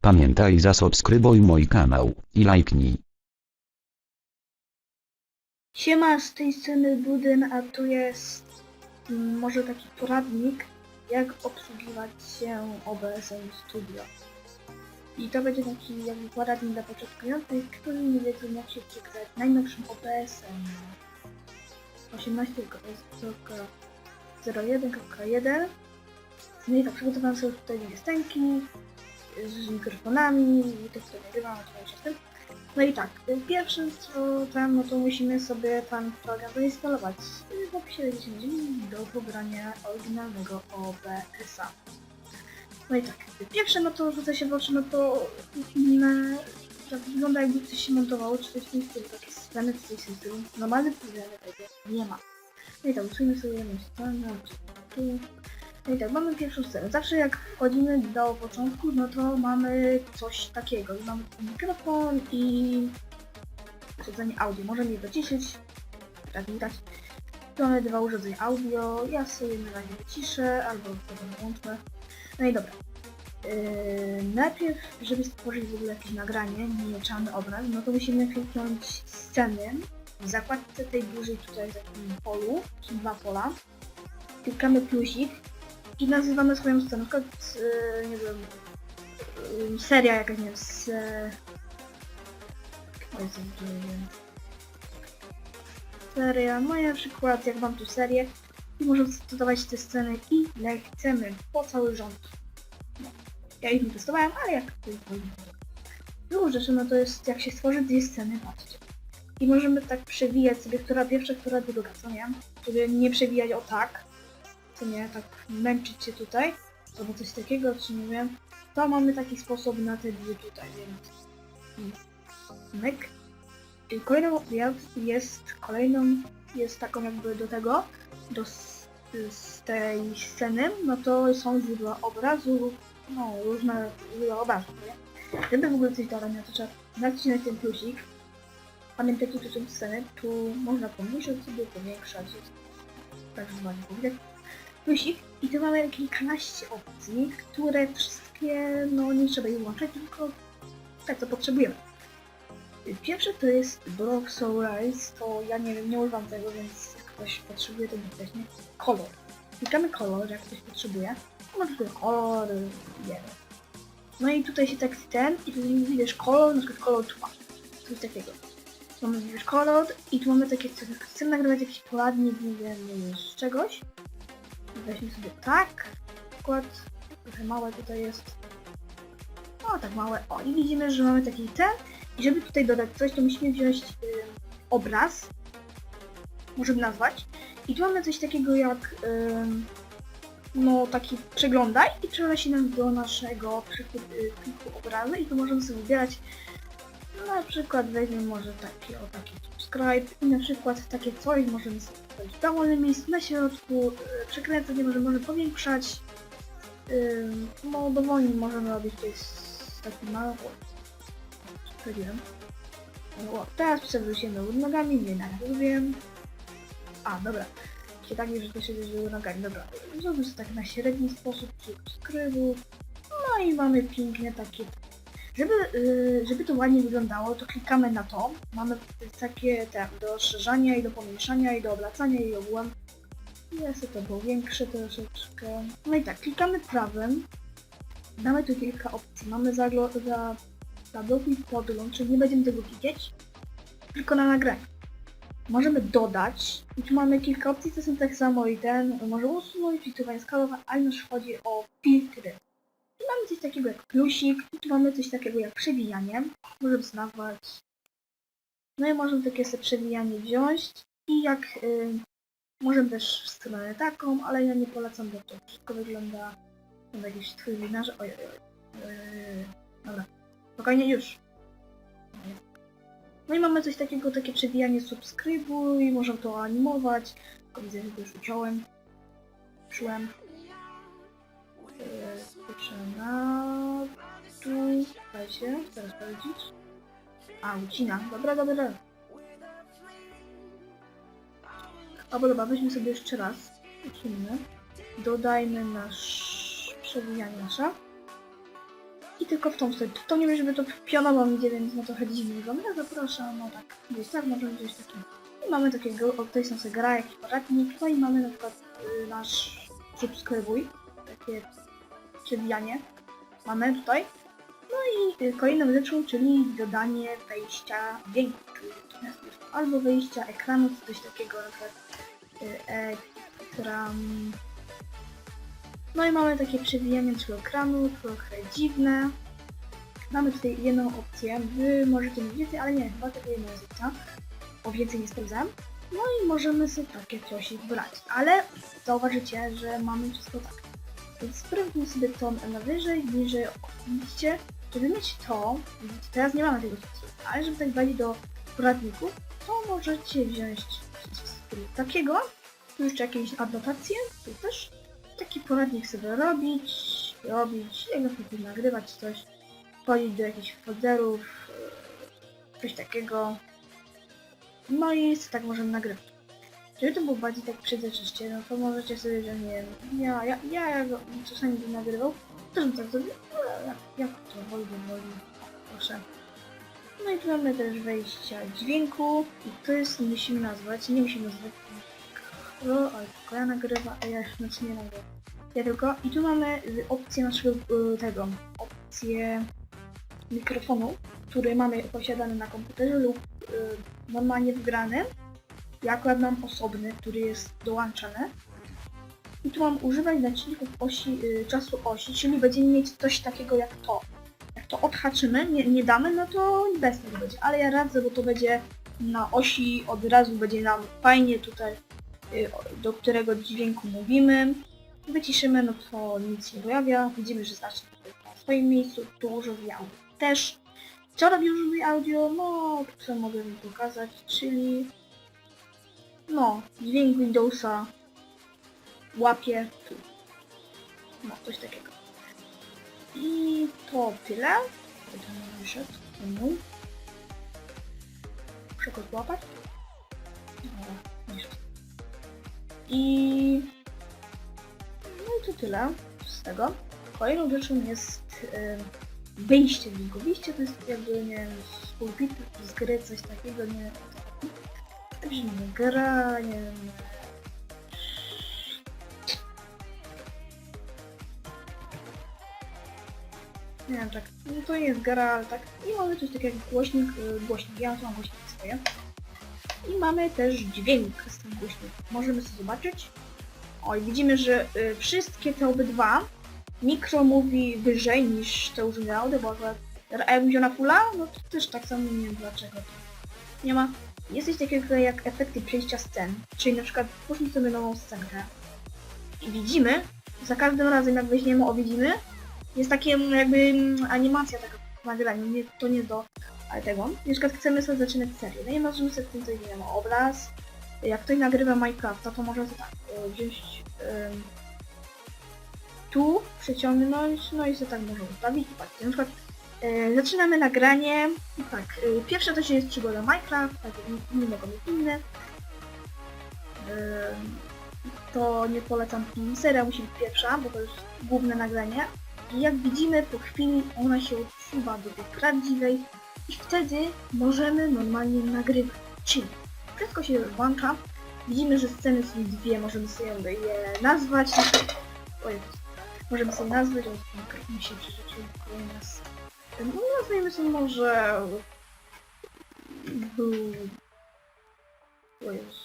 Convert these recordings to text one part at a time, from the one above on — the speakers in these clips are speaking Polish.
Pamiętaj zasubskrybuj mój kanał i lajknij. Siema, z tej sceny Budyn, a tu jest mm, może taki poradnik, jak obsługiwać się OBS-em Studio. I to będzie taki jakby poradnik dla początkujących, którzy nie wiedzą jak się przygrać najnowszym OBS-em 18.01.1 No i tak, przygotowałem sobie tutaj dwie z mikrofonami i to co nagrywam, oczywiście z tym. No i tak, pierwszym co tam, no to musimy sobie tam program zainstalować w opisie 10 dni do pobrania oryginalnego OBS-a. No i tak, pierwsze no to rzuca się w oczy, no to inne, tak wygląda jakby coś się montowało, czy coś w tym stylu, takie sceny, czy coś w tym programów tego nie ma. No i tak, usuniemy sobie jedną stronę, czy tu. No i tak, mamy pierwszą scenę. Zawsze jak wchodzimy do początku, no to mamy coś takiego. I mamy mikrofon i urządzenie audio. Możemy je dociszyć, tak widać. Mamy dwa urządzenia audio. Ja sobie na razie wyciszę albo potem włączę. No i dobra. Yy, najpierw, żeby stworzyć w ogóle jakieś nagranie, nieczany obraz, no to musimy kliknąć sceny. W zakładce tej dużej tutaj w takim polu, są dwa pola. Klikamy plusik i nazywamy swoją scenę, na yy, nie wiem, yy, seria jakaś, nie wiem, z... Yy. Seria, no ja przykład, jak mam tu serię, i możemy dodawać te sceny ile chcemy, po cały rząd. No. Ja ich nie testowałem, ale jak to Drugą rzeczą, no to jest jak się stworzy dwie sceny, patrzcie. I możemy tak przewijać sobie, która pierwsza, która druga, co nie? Żeby nie przewijać o tak, co nie, tak męczyć się tutaj, albo coś takiego, czy nie wiem, to mamy taki sposób na te dwie tutaj, więc myk. I kolejną jest- jest, kolejną jest taką jakby do tego, do z tej sceny, no to są źródła obrazu, no różne źródła obrazu, nie? Żeby w ogóle coś dodać, no to trzeba nacisnąć ten plusik. Pamiętajcie, tu są sceny, tu można pomniejszać sobie, powiększać, tak zwanie powiedzieć plusik i tu mamy kilkanaście opcji, które wszystkie, no nie trzeba ich włączać, tylko tak co potrzebujemy. Pierwsze to jest Block Sunrise, to ja nie nie używam tego, więc ktoś potrzebuje to nie? Kolor. Klikamy kolor, jak ktoś potrzebuje. No tutaj kolor, nie wiem. No i tutaj się tak ten, i tutaj widzisz kolor, na przykład kolor tła. Coś takiego. Mamy widzisz kolor i tu mamy takie, co chcemy nagrywać jakiś poradnik, nie wiem, z czegoś. Weźmy sobie tak. Przykład. Trochę małe tutaj jest. O, tak małe. O, i widzimy, że mamy taki ten. I żeby tutaj dodać coś, to musimy wziąć y, obraz. Możemy nazwać. I tu mamy coś takiego jak no taki przeglądaj i przenosi nas do naszego y, pliku obrazu i tu możemy sobie wybierać na przykład weźmiemy może taki o taki subscribe i na przykład takie coś możemy sobie wstawić w dowolnym miejscu na środku, yy, przekręcać, nie możemy, możemy powiększać. No dowolnie możemy robić to jest taki mały. Teraz przewrócimy nogami, nie na wiem. A, dobra. Się tak że to się do nogami, dobra. Zrobimy to tak na średni sposób, subskrybów. No i mamy pięknie takie żeby, y, żeby to ładnie wyglądało, to klikamy na to. Mamy takie te, do rozszerzania i do pomniejszania i do obracania i ogółem. Ja sobie to było większe troszeczkę. No i tak, klikamy prawym. Mamy tu kilka opcji. Mamy za, za, zablokuj podgląd, czyli nie będziemy tego widzieć, tylko na nagraniu. Możemy dodać i tu mamy kilka opcji, to są tak samo i ten, może usunąć, filtrowanie skalowe, ale już chodzi o filtry. Tu mamy coś takiego jak plusik, i tu mamy coś takiego jak przewijanie. Możemy znawać. No i możemy takie sobie przewijanie wziąć. I jak y, możemy też w stronę taką, ale ja nie polecam, bo to wszystko wygląda na jakiś twój oj, oj. Yy, dobra. Spokojnie już. No i mamy coś takiego, takie przewijanie subskrybuj, możemy to animować. Tylko widzę, że już uciąłem. Szłem. Patrzę na tu. Dajcie, teraz powiedzieć. A, ucina. Dobra, dobra. A podoba, weźmy sobie jeszcze raz. Ucinimy. Dodajmy nasz... przewijanie nasza. I tylko w tą stronę. To nie wiem, żeby to pionowo idzie, więc no trochę dziwnie wygląda. Ja zapraszam, no tak. Gdzieś tak, możemy gdzieś takim. I mamy takiego, o tutaj są sobie gra, jakiś poradnik. No i mamy na przykład y, nasz subskrybuj. Takie przewijanie. Mamy tutaj. No i y, kolejną rzeczą, czyli dodanie wejścia dźwięku, to albo wejścia ekranu, coś takiego, na przykład y, ekran. No i mamy takie przewijanie naszego ekranu, trochę dziwne. Mamy tutaj jedną opcję, wy możecie mieć więcej, ale nie, chyba tylko jedna jest opcja. O więcej nie sprawdzam. No i możemy sobie takie coś wybrać, ale zauważycie, że mamy wszystko tak. Więc sprawdźmy sobie to na wyżej, niżej, widzicie, żeby mieć to, teraz nie mamy tego sposobu, ale żeby tak wejść do poradników, to możecie wziąć z takiego, tu jeszcze jakieś adnotacje, tu też, taki poradnik sobie robić, robić, jak na przykład nagrywać coś, wchodzić do jakichś folderów, e, coś takiego, no i tak możemy nagrywać. Żeby to było bardziej tak przezroczyście, no to możecie sobie, że nie ja, ja, ja go czasami bym nagrywał, też bym tak zrobił, jak, jak to woli, woli, proszę. No i tu mamy też wejścia dźwięku i to jest, musimy nazwać, nie musimy nazwać, ale tylko ja nagrywam, a ja znaczy nie nagrywam. Ja tylko, i tu mamy opcję naszego, y, tego, opcję mikrofonu, który mamy posiadany na komputerze lub y, normalnie wgrany. Ja akurat mam osobny, który jest dołączany. I tu mam używać znaczników osi, y, czasu osi, czyli będziemy mieć coś takiego jak to. Jak to odhaczymy, nie, nie damy, no to bez tego będzie. Ale ja radzę, bo to będzie na osi od razu będzie nam fajnie tutaj, do którego dźwięku mówimy. Wyciszymy, no to nic nie pojawia. Widzimy, że znacznik jest na swoim miejscu, tu używa audio też. Co robi używa audio? No, co mogę wam pokazać, czyli no, dźwięk Windowsa łapie tu. No, coś takiego. I to tyle. Nie wyszedł. No. Muszę go złapać. Szedł. I... No i to tyle z tego. Kolejną rzeczą jest y, wyjście z niego. Wyjście to jest jakby, nie wiem, pulpitu, z gry, coś takiego, nie wiem, gra, nie wiem... Nie wiem, tak, no to nie jest gra, ale tak. I mamy coś takiego jak głośnik, y, głośnik, ja mam głośnik swoje. I mamy też dźwięk z tym głośnikiem. Możemy sobie zobaczyć. Oj, widzimy, że y, wszystkie te obydwa mikro mówi wyżej niż te urządzenia audio, bo akurat a jak na fulla, no to też tak samo nie wiem dlaczego nie ma. Jest coś takiego jak efekty przejścia scen, czyli na przykład twórzmy sobie nową scenkę i widzimy, za każdym razem jak weźmiemy o widzimy, jest takie mm, jakby mm, animacja tego nagrania, nie, to nie do ale tego. Na przykład chcemy sobie zaczynać serię, no i możemy sobie tym coś, nie wiem, obraz, jak ktoś nagrywa Minecrafta, to może sobie tak, y, wziąć tu, przeciągnąć, no i sobie tak może ustawić. Patrzcie, na przykład e, zaczynamy nagranie i tak, e, pierwsze to się jest przygoda Minecraft, tak jak nie mogą być inne. E, to nie polecam, seria musi być pierwsza, bo to jest główne nagranie. I jak widzimy, po chwili ona się odsuwa do tej prawdziwej i wtedy możemy normalnie nagrywać. Czyli wszystko się włącza, widzimy, że sceny są dwie, możemy sobie je nazwać. O Jezus. Możemy sobie nazwać, o mi się przerzucił kolejny raz. No nazwijmy sobie może... Był... O Jezu.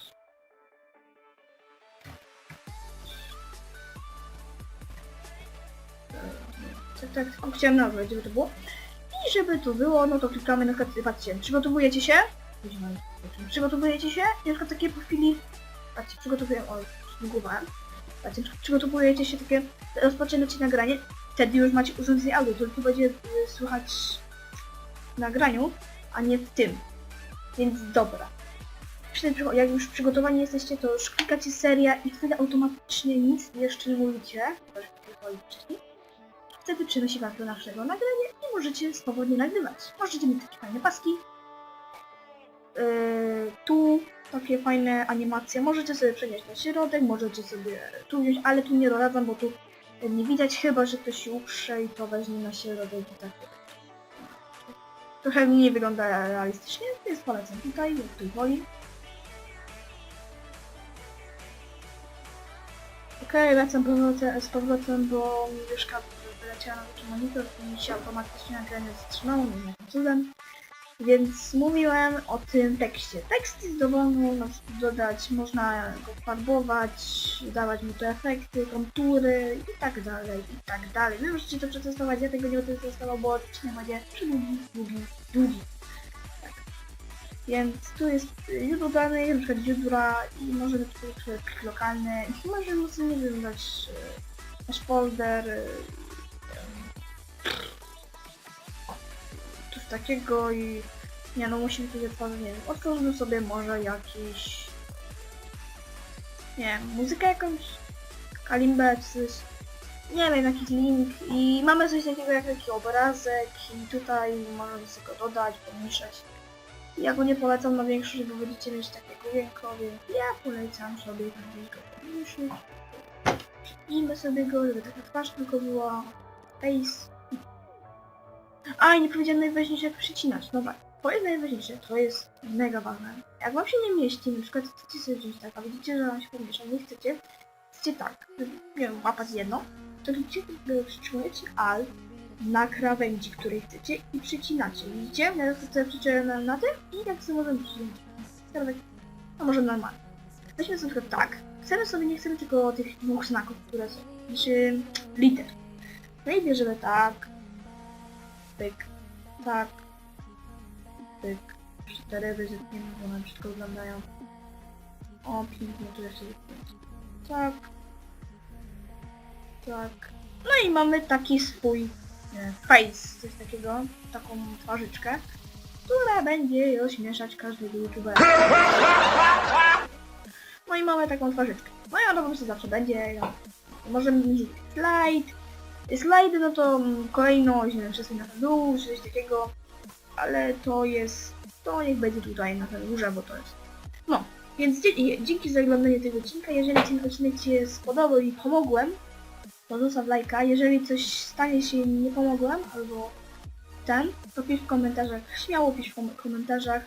Tak, tak, tylko chciałem nazwać, żeby to było. I żeby to było, no to klikamy na przykład, patrzcie, przygotowujecie się? Przygotowujecie się? I na przykład takie po chwili, patrzcie, przygotowuję, o, zgubałem. Patrzcie, przygotowujecie się takie, rozpoczynacie nagranie, wtedy już macie urządzenie audio, które tu będzie y, słychać w nagraniu, a nie w tym. Więc dobra. Jak już przygotowani jesteście, to już klikacie seria i wtedy automatycznie nic jeszcze nie mówicie, to już klikali wcześniej. Wtedy przenosi was do naszego nagrania i możecie swobodnie nagrywać. Możecie mieć takie fajne paski, Yy, tu takie fajne animacje. Możecie sobie przenieść na środek, możecie sobie tu wziąć, ale tu nie doradzam, bo tu nie widać chyba, że ktoś się uprze i to weźmie na środek i tak. Trochę mniej wygląda realistycznie, więc polecam tutaj, jak tu woli. Okej, wracam powrotem, z powrotem, bo mi myszka wyleciała na monitor i mi się automatycznie nagranie zatrzymało, nie wiem cudem. Więc mówiłem o tym tekście. Tekst jest dowolny, przykład dodać, można go farbować, dawać mu te efekty, kontury i tak dalej, i tak dalej. Wy możecie to przetestować, ja tego nie będę testował, bo odcinek będzie długi, długi, długi. Tak. Więc tu jest już dodany, na przykład źródła i możemy tu plik lokalny i możemy sobie, e, nasz folder, takiego i nie no musimy sobie otworzyć, nie wiem, otworzymy sobie może jakiś nie wiem, muzykę jakąś kalimbę coś nie wiem, jakiś link i mamy coś takiego jak taki obrazek i tutaj możemy sobie go dodać, pomniejszać. Ja go nie polecam na większość, bo będziecie mieć takiego dźwiękowy. Ja polecam sobie gdzieś go pomniejszyć. Przypnijmy sobie go, żeby taka twarz tylko była. Face. A, i nie powiedziałem najważniejsze jak przycinać. No tak, to jest najważniejsze, to jest mega ważne. Jak wam się nie mieści, na przykład chcecie sobie wziąć tak, a widzicie, że wam się pomiesza, nie chcecie, chcecie tak, nie wiem, łapać jedno, to widzicie, przytrzymujecie alt na krawędzi, której chcecie i przycinacie. Widzicie? Ja sobie przyciąłem na, tym i tak sobie możemy. Teraz tak, a może normalnie. Weźmy sobie tylko tak. Chcemy sobie, nie chcemy tylko tych dwóch znaków, które są. Znaczy liter. No i bierzemy tak. Pyk. Tak. Pyk. Cztery wyzetniemy, bo one brzydko wyglądają. O, pięknie, tu jeszcze jest. Tak. Tak. No i mamy taki swój e, face, coś takiego, taką twarzyczkę, która będzie rozśmieszać każdego youtubera. No i mamy taką twarzyczkę. No i ona po prostu zawsze będzie. Możemy mieć slajd. Slajdy no to mm, kolejność, nie wiem, przesuń na dół, czy coś takiego. Ale to jest, to niech będzie tutaj na ten górze, bo to jest. No, więc dzięki za oglądanie tego odcinka. Jeżeli ten odcinek Ci się spodobał i pomogłem, to zostaw lajka. Jeżeli coś stanie się nie pomogłem, albo ten, to pisz w komentarzach. Śmiało pisz w kom- komentarzach.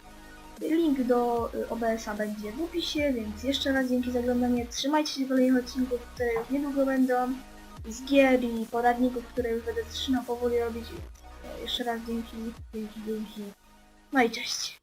Link do y, OBS-a będzie w opisie, więc jeszcze raz dzięki za oglądanie. Trzymajcie się kolejnych odcinków, które już niedługo będą z gier i poradników, które już będę zaczynał powoli robić. Jeszcze raz dzięki, dzięki, dzięki. No i cześć.